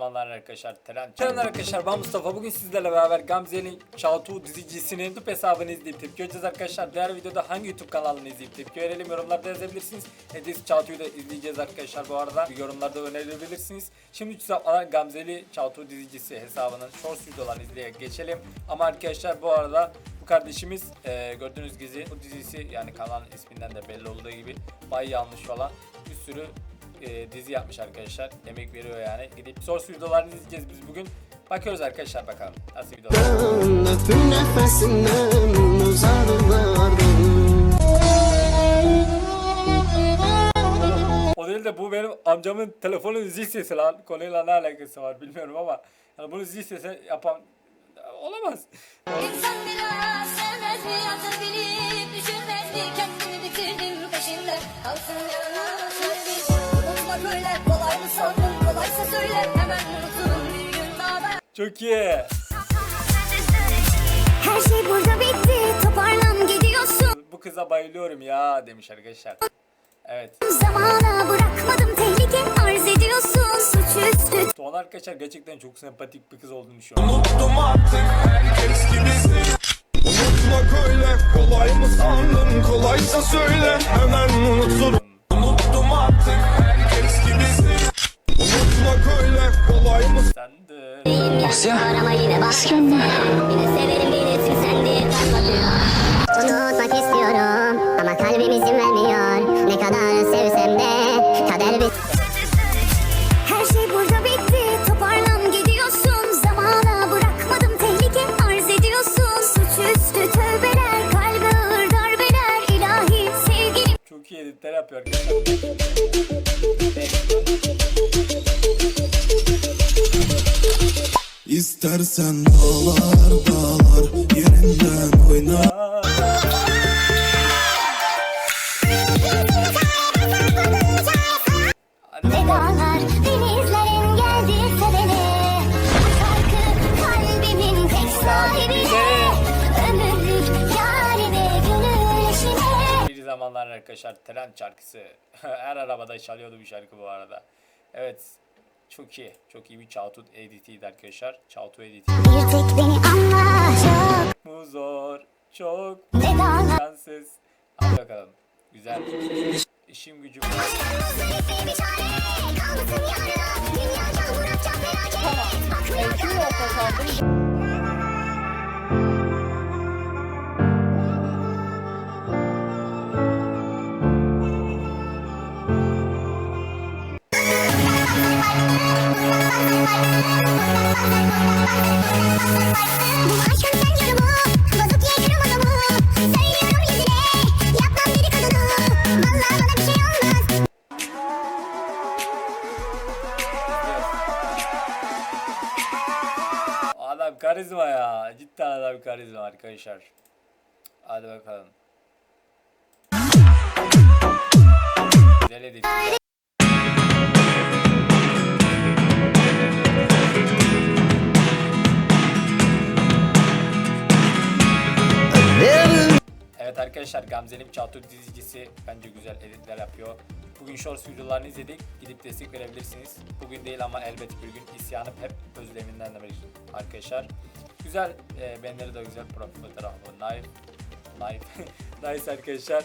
zamanlar arkadaşlar. Tren Selamlar arkadaşlar ben Mustafa. Bugün sizlerle beraber Gamze'nin Çağatu dizicisinin YouTube hesabını izleyip tepki vereceğiz arkadaşlar. Diğer videoda hangi YouTube kanalını izleyip tepki verelim yorumlarda yazabilirsiniz. Edis Çağatu'yu da izleyeceğiz arkadaşlar bu arada. Yorumlarda önerebilirsiniz. Şimdi size Gamzeli Çağatu dizicisi hesabının shorts videolarını izleye geçelim. Ama arkadaşlar bu arada bu kardeşimiz e, gördüğünüz gibi bu dizisi yani kanalın isminden de belli olduğu gibi bayağı yanlış falan bir sürü e, dizi yapmış arkadaşlar. Emek veriyor yani. Gidip source videolarını izleyeceğiz biz bugün. Bakıyoruz arkadaşlar bakalım. Nasıl videolar? O değil de bu benim amcamın telefonun zil sesi lan. Konuyla ne alakası var bilmiyorum ama yani bunu zil sesi yapan olamaz. İnsan biraz sevmez mi yazı bilip düşünmez mi kendimi bitirdim peşinde kalsın yanına unutmak öyle kolay mı sandın kolaysa söyle. Hemen unuturum bir gün daha ben. Çok iyi. Her şey burada bitti. Toparlan gidiyorsun. Bu kıza bayılıyorum ya demiş arkadaşlar. Evet. Zamana bırakmadım. Tehlike arz ediyorsun. Suçüstü Tuğan arkadaşlar gerçekten çok sempatik bir kız olduğunu düşünüyorum. Unuttum artık herkes gibisin Unutmak öyle. Kolay mı sandın? Kolaysa söyle. Hemen unuturum Asya diye Unutmak istiyorum ama kalbim izin vermiyor Ne kadar sevsem de kader bir Her şey burada bitti. Toparlan gidiyorsun. Zamana bırakmadım. Tehlike arz ediyorsun. Suçüstü tövbeler kalbe ağır darbeler. İlahi sevgilim. Çok iyi yapıyor arkadaşlar. İstersen dağlar dağlar yerinden oyna Hadi bakalım. Dağlar denizlerin geldiyse beni Bu şarkı kalbimin tek sahibine Ömürlük yarime gönül eşine Bir zamanlar arkadaşlar tren şarkısı. Her arabada çalıyordu bu şarkı bu arada. Evet. Çok iyi. Çok iyi bir Çağatut editiydi arkadaşlar. Çağatut editi. Bir tek beni anla çok Bu zor. Çok şanssız. Hadi bakalım. Güzel. İşim gücüm. Özledim çare kalmasın yarına Adam karizma ya. Cidden adam karizma arkadaşlar. Hadi bakalım. Güzel. Arkadaşlar Gamze'nin Çağatay dizicisi bence güzel editler yapıyor. Bugün shorts videolarını izledik. Gidip destek verebilirsiniz. Bugün değil ama elbet bir gün isyanı hep özleminden de arkadaşlar. Güzel, e, benleri de güzel profil fotoğrafı. Knife, knife, nice arkadaşlar.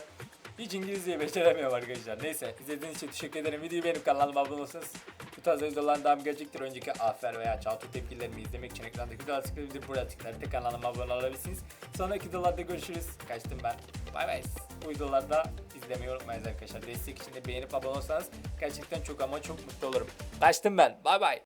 Hiç İngilizceyi beceremiyorum arkadaşlar. Neyse izlediğiniz için teşekkür ederim. Videoyu beğenip kanalıma abone olursanız bu tarz videoların devamı gelecektir. Önceki afer veya çağatı tepkilerimi izlemek için ekrandaki videoları tıklayabilir. Buraya tıklayarak kanalıma abone olabilirsiniz. Sonraki videolarda görüşürüz. Kaçtım ben. Bay bay. Bu videolarda izlemeyi unutmayın arkadaşlar. Destek için de beğenip abone olursanız gerçekten çok ama çok mutlu olurum. Kaçtım ben. Bay bay.